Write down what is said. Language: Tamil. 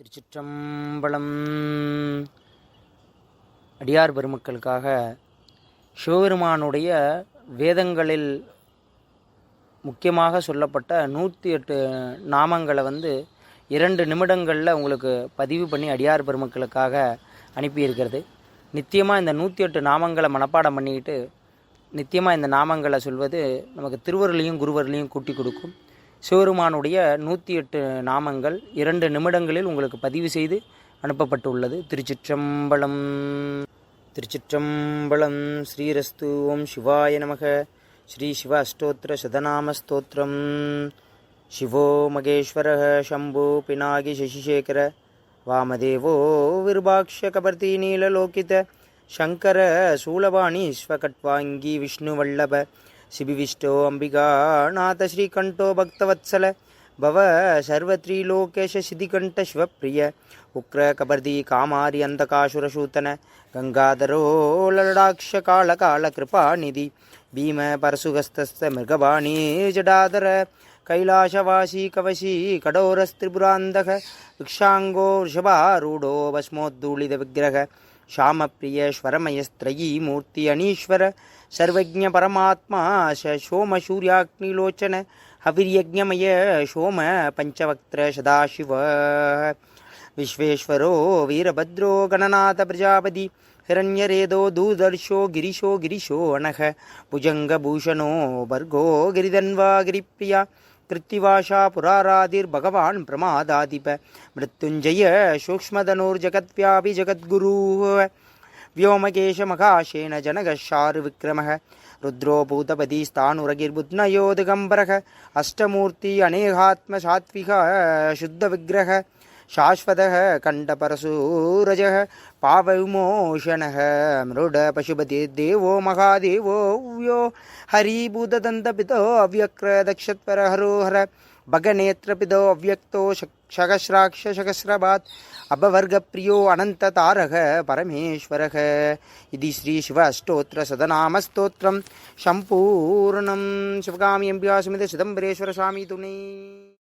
திருச்சிற்றம்பலம். அடியார் பெருமக்களுக்காக சிவபெருமானுடைய வேதங்களில் முக்கியமாக சொல்லப்பட்ட நூற்றி எட்டு நாமங்களை வந்து இரண்டு நிமிடங்களில் உங்களுக்கு பதிவு பண்ணி அடியார் பெருமக்களுக்காக அனுப்பியிருக்கிறது. நித்தியமாக இந்த நூற்றி எட்டு நாமங்களை மனப்பாடம் பண்ணிக்கிட்டு நித்தியமாக இந்த நாமங்களை சொல்வது நமக்கு திருவருளையும் குருவருளையும் கூட்டி கொடுக்கும். சிவருமானுடைய நூற்றி எட்டு நாமங்கள் இரண்டு நிமிடங்களில் உங்களுக்கு பதிவு செய்து அனுப்பப்பட்டுள்ளது. திருச்சிற்றம்பலம். திருச்சிற்றம்பலம். ஸ்ரீரஸ்து ஓம் சிவாய நமக. ஸ்ரீ சிவ அஷ்டோத்திர சதநாமஸ்தோத்திரம். சிவோ மகேஸ்வர சம்பு பினாகி சசிசேகர. வாமதேவோ விருபாக்ஷ கபர்த்தி நீலலோகித சங்கர சூலபாணி ஸ்வகட்வாங்கி விஷ்ணு வல்லப शिविविष्टो अम्बिकानाथ श्रीकण्ठो भक्तवत्सल भव सर्वत्रिलोकेश शिधिकण्ठशिवप्रिय उक्रकबर्दी कामारि अन्धकाशुरशूतन गङ्गाधरो लडाक्षकालकालकृपानिधि भीम परशुगस्तस्थमृगवाणी जडाधर कैलाशवासी कवशी कडोरस्त्रिपुरान्धः वृक्षाङ्गो वृषभारूढो भस्मोद्धूलितविग्रह श्यामप्रियश्वरमयस्त्रयीमूर्ति अणीश्वर सर्वज्ञपरमात्मा स सोमशूर्याग्निलोचन हविर्यज्ञमय सोम पञ्चवक्त्र सदाशिव विश्वेश्वरो वीरभद्रो गणनाथ प्रजापति हिरण्यरेदो दूदर्शो गिरिशो गिरिशो अणः भुजङ्गभूषणो भर्गो गिरिधन्वा गिरिप्रिया कृत्तिवाशा पुरारादिर्भगवान् प्रमादाधिप मृत्युञ्जय सूक्ष्मधनुर्जगत्व्यापि जगद्गुरुः। व्योमकेशमकाशेन विक्रम रुद्रो भूतपतिस्तानुरगिर्बुध्नयो दिगम्बरः अष्टमूर्ति शुद्ध शुद्धविग्रहः। शाश्वतः कण्ठपरशूरजः पावविमोषणः मृडपशुपतिर्देवो, महादेवो, व्यो, हरिभूतदन्तपितो अव्यक्रदक्षत्वरहरो हर भगनेत्रपितो, अव्यक्तो शकस्राक्षशकस्रभात् अपवर्गप्रियो, अनन्ततारः, परमेश्वरः। इति श्रीशिव अष्टोत्तरशतनामस्तोत्रं सम्पूर्णं शिवगामि अम्बिकासमित चिदम्बरेश्वरस्वामी तुनै।